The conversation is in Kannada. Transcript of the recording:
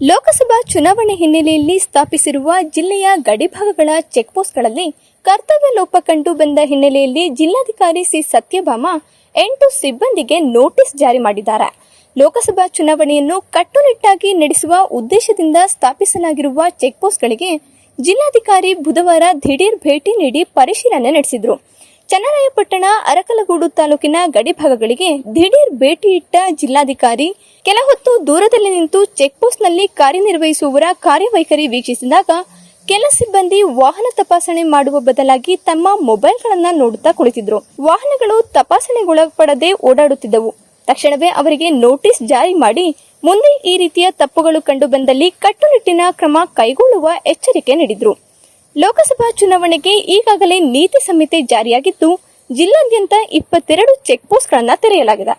ಲೋಕಸಭಾ ಚುನಾವಣೆ ಹಿನ್ನೆಲೆಯಲ್ಲಿ ಸ್ಥಾಪಿಸಿರುವ ಜಿಲ್ಲೆಯ ಗಡಿಭಾಗಗಳ ಚೆಕ್ಪೋಸ್ಟ್ಗಳಲ್ಲಿ ಕರ್ತವ್ಯ ಲೋಪ ಕಂಡು ಬಂದ ಹಿನ್ನೆಲೆಯಲ್ಲಿ ಜಿಲ್ಲಾಧಿಕಾರಿ ಸಿ ಸತ್ಯಭಾಮ ಎಂಟು ಸಿಬ್ಬಂದಿಗೆ ನೋಟಿಸ್ ಜಾರಿ ಮಾಡಿದ್ದಾರೆ. ಲೋಕಸಭಾ ಚುನಾವಣೆಯನ್ನು ಕಟ್ಟುನಿಟ್ಟಾಗಿ ನಡೆಸುವ ಉದ್ದೇಶದಿಂದ ಸ್ಥಾಪಿಸಲಾಗಿರುವ ಚೆಕ್ಪೋಸ್ಟ್ಗಳಿಗೆ ಜಿಲ್ಲಾಧಿಕಾರಿ ಬುಧವಾರ ದಿಢೀರ್ ಭೇಟಿ ನೀಡಿ ಪರಿಶೀಲನೆ ನಡೆಸಿದರು. ಚನ್ನರಾಯಪಟ್ಟಣ, ಅರಕಲಗೂಡು ತಾಲೂಕಿನ ಗಡಿಭಾಗಗಳಿಗೆ ದಿಢೀರ್ ಭೇಟಿ ಇಟ್ಟ ಜಿಲ್ಲಾಧಿಕಾರಿ, ಕೆಲ ಹೊತ್ತು ದೂರದಲ್ಲಿ ನಿಂತು ಚೆಕ್ಪೋಸ್ಟ್ನಲ್ಲಿ ಕಾರ್ಯನಿರ್ವಹಿಸುವವರ ಕಾರ್ಯವೈಖರಿ ವೀಕ್ಷಿಸಿದಾಗ ಕೆಲ ಸಿಬ್ಬಂದಿ ವಾಹನ ತಪಾಸಣೆ ಮಾಡುವ ಬದಲಾಗಿ ತಮ್ಮ ಮೊಬೈಲ್ಗಳನ್ನು ನೋಡುತ್ತಾ ಕುಳಿತಿದ್ರು. ವಾಹನಗಳು ತಪಾಸಣೆಗೊಳಪಡದೆ ಓಡಾಡುತ್ತಿದ್ದವು. ತಕ್ಷಣವೇ ಅವರಿಗೆ ನೋಟಿಸ್ ಜಾರಿ ಮಾಡಿ ಮುಂದೆ ಈ ರೀತಿಯ ತಪ್ಪುಗಳು ಕಂಡುಬಂದಲ್ಲಿ ಕಟ್ಟುನಿಟ್ಟಿನ ಕ್ರಮ ಕೈಗೊಳ್ಳುವ ಎಚ್ಚರಿಕೆ ನೀಡಿದ್ರು. ಲೋಕಸಭಾ ಚುನಾವಣೆಗೆ ಈಗಾಗಲೇ ನೀತಿ ಸಂಹಿತೆ ಜಾರಿಯಾಗಿದ್ದು ಜಿಲ್ಲಾದ್ಯಂತ ಇಪ್ಪತ್ತೆರಡು ಚೆಕ್ಪೋಸ್ಟ್ಗಳನ್ನು ತೆರೆಯಲಾಗಿದೆ.